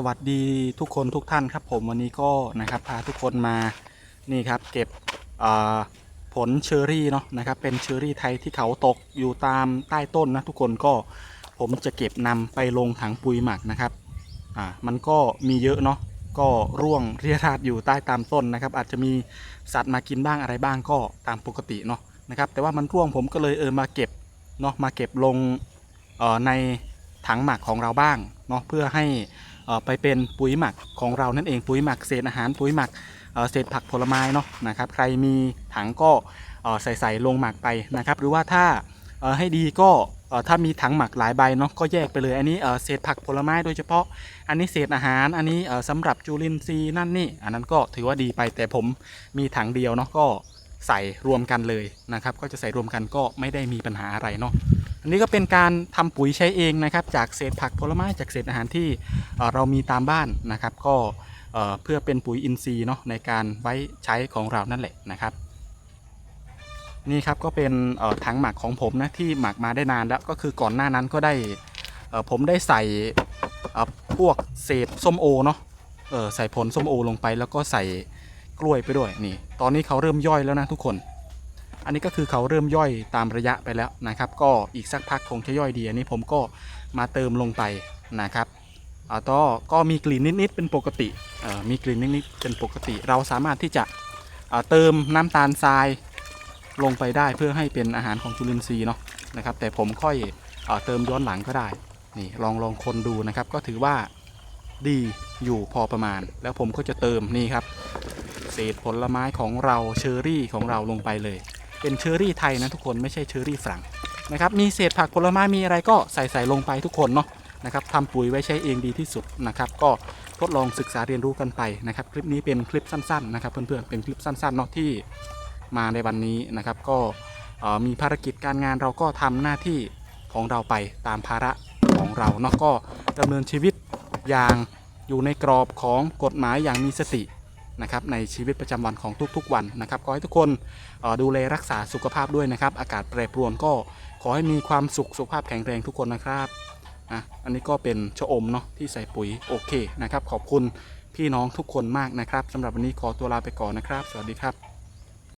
สวัสดีทุกคนทุกท่านครับผมวันนี้ก็นะครับพาทุกคนมานี่ครับเก็บผลเชอรี่เนาะนะครับเป็นเชอรี่ไทยที่เขาตกอยู่ตามใต้ต้นนะทุกคนก็ผมจะเก็บนำไปลงถังปุ๋ยหมักนะครับอ่ามันก็มีเยอะเนาะก็ร่วงเรียราดอยู่ใต้ตามต้นนะครับ อาจจะมีสัตว์มากินบ้างอะไรบ้างก็ตามปกติเนาะนะครับแต่ว่ามันร่วงผมก็เลยเออมาเก็บเนาะมาเก็บลงในถังหมักของเราบ้างเนาะเพื่อให้ ไปเป็นปุ๋ยหมักของเรานั่นเองปุ๋ยหมักเศษอาหารปุ๋ยหมักเศษผักผลไม้เนาะนะครับใครมีถังก็ใส่ใส่ลงหมักไปนะครับ หรือว่าถ้าให้ดีก็ถ้ามีถังหมักหลายใบเนาะก็แยกไปเลย อันนี้เศษผักผลไม้โดยเฉพาะ อันนี้เศษอาหาร อันนี้เอ่อสำหรับจุลินทรีย์นั่นนี่ อันนั้นก็ถือว่าดีไปแต่ผมมีถังเดียวเนาะก็ใส่รวมกันเลยนะครับ ก็จะใส่รวมกันก็ไม่ได้มีปัญหาอะไรเนาะ อันนี้ก็เป็นการทำปุ๋ยใช้เองนะครับ จากเศษผักผลไม้จากเศษอาหารที่เรามีตามบ้านนะครับ ก็เพื่อเป็นปุ๋ยอินทรีย์เนาะในการไว้ใช้ของเรานั่นแหละนะครับ นี่ครับก็เป็นถังหมักของผมนะที่หมักมาได้นานแล้วก็คือก่อนหน้านั้นก็ได้ผมได้ใส่พวกเศษส้มโอเนาะใส่ผลส้มโอลงไป แล้วก็ใส่กล้วยไปด้วยนี่ ตอนนี้เขาเริ่มย่อยแล้วนะทุกคน อันนี้ก็คือเขาเริ่มย่อยตามระยะไปแล้วนะครับ ก็อีกสักพักคงจะย่อยดี อันนี้ผมก็มาเติมลงไปนะครับอ่าก็ก็มีกลิ่นนิดๆเป็นปกติมีกลิ่นนิดๆเป็นปกติ เราสามารถที่จะเติมน้ำตาลทรายลงไปได้เพื่อให้เป็นอาหารของจุลินทรีย์เนาะนะครับ แต่ผมค่อยเออเติมย้อนหลังก็ได้นี่ลองลองคนดูนะครับ ก็ถือว่าดีอยู่พอประมาณ แล้วผมก็จะเติมนี่ครับ เศษผลไม้ของเราเชอร์รี่ของเราลงไปเลย เป็นเชอรี่ไทยนะทุกคนไม่ใช่เชอรี่ฝรั่งนะครับมีเศษผักผลไม้มีอะไรก็ใส่ใส่ลงไปทุกคนเนาะนะครับทำปุ๋ยไว้ใช้เองดีที่สุดนะครับก็ทดลองศึกษาเรียนรู้กันไปนะครับคลิปนี้เป็นคลิปสั้นๆนะครับเพื่อนๆเป็นคลิปสั้นๆเนาะที่มาในวันนี้นะครับก็มีภารกิจการงานเราก็ทำหน้าที่ของเราไปตามภาระของเราเนาะก็ดำเนินชีวิตอย่างอยู่ในกรอบของกฎหมายอย่างมีสติ นะครับในชีวิตประจำวันของทุกๆวันนะครับขอให้ทุกคนดูแลรักษาสุขภาพด้วยนะครับ อากาศแปรปรวนก็ขอให้มีความสุขสุขภาพแข็งแรงทุกคนนะครับนะอันนี้ก็เป็นชะอมเนาะที่ใส่ปุ๋ยโอเคนะครับ ขอบคุณพี่น้องทุกคนมากนะครับสำหรับวันนี้ขอตัวลาไปก่อนนะครับ สวัสดีครับ